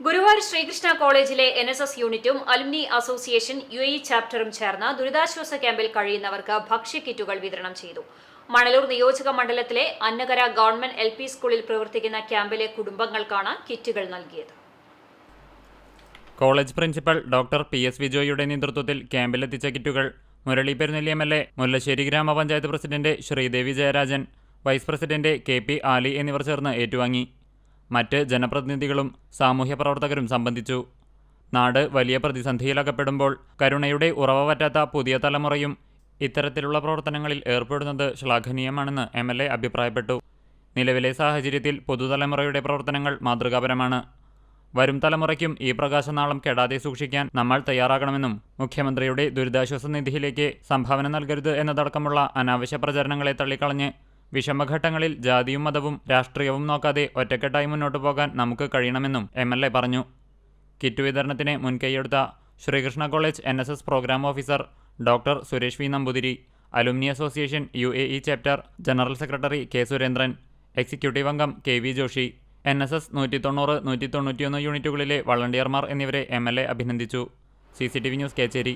ഗുരുവായൂർ ശ്രീകൃഷ്ണ കോളേജിലെ N S S യൂണിറ്റും alumni association U A ചാപ്റ്ററും ചേർന്ന് ദുരിതാശ്വാസ ക്യാമ്പിൽ കഴിയുന്നവർക്ക് ഭക്ഷ്യ കിറ്റുകൾ വിതരണം ചെയ്തു. മണലൂർ നിയോജക മണ്ഡലത്തിലെ അന്നകര ഗവൺമെന്റ് എൽ പി സ്കൂളിൽ പ്രവർത്തിക്കുന്ന ക്യാമ്പിലെ കുടുംബങ്ങൾക്കാണ് കിറ്റുകൾ നൽകിയത്. College principal doctor P S വിജോയുടെ നേതൃത്വത്തിൽ ക്യാമ്പിലെത്തിച്ച കിറ്റുകൾ Murali Perunnelli M L A Mullassery ഗ്രാമപഞ്ചായത്ത് president Sreedevi Jayarajan vice president K P Ali എന്നിവർ ചേർന്ന് ഏറ്റുവാങ്ങി. മറ്റ് ജനപ്രതിനിധികളും സാമൂഹ്യ പ്രവർത്തകരും സംബന്ധിച്ചു. നാട് വലിയ പ്രതിസന്ധിയിലകപ്പെടുമ്പോൾ കരുണയുടെ ഉറവ പറ്റാത്ത പുതിയ തലമുറയും ഇത്തരത്തിലുള്ള പ്രവർത്തനങ്ങളിൽ ഏർപ്പെടുന്നത് ശ്ലാഘനീയമാണെന്ന് എം എൽ എ അഭിപ്രായപ്പെട്ടു. നിലവിലെ സാഹചര്യത്തിൽ പുതുതലമുറയുടെ പ്രവർത്തനങ്ങൾ മാതൃകാപരമാണ്. വരും തലമുറയ്ക്കും ഈ പ്രകാശനാളം കെടാതെ സൂക്ഷിക്കാൻ നമ്മൾ തയ്യാറാകണമെന്നും മുഖ്യമന്ത്രിയുടെ ദുരിതാശ്വാസ നിധിയിലേക്ക് സംഭാവന നൽകരുത് എന്നതടക്കമുള്ള അനാവശ്യ പ്രചരണങ്ങളെ തള്ളിക്കളഞ്ഞ് വിഷമഘട്ടങ്ങളിൽ ജാതിയും മതവും രാഷ്ട്രീയവും നോക്കാതെ ഒറ്റക്കെട്ടായി മുന്നോട്ടു പോകാൻ നമുക്ക് കഴിയണമെന്നും എം എൽ എ പറഞ്ഞു. കിറ്റ് വിതരണത്തിന് മുൻകൈയെടുത്ത Sreekrishna college N S S programme officer doctor Suresh V. Namboothiri alumni association U A E chapter general secretary K. Surendran executive അംഗം K. V. Joshi N S S നൂറ്റി തൊണ്ണൂറ് നൂറ്റി തൊണ്ണൂറ്റിയൊന്ന് യൂണിറ്റുകളിലെ വളണ്ടിയർമാർ എന്നിവരെ എം എൽ എ അഭിനന്ദിച്ചു. C. C. T. V. News Kechery.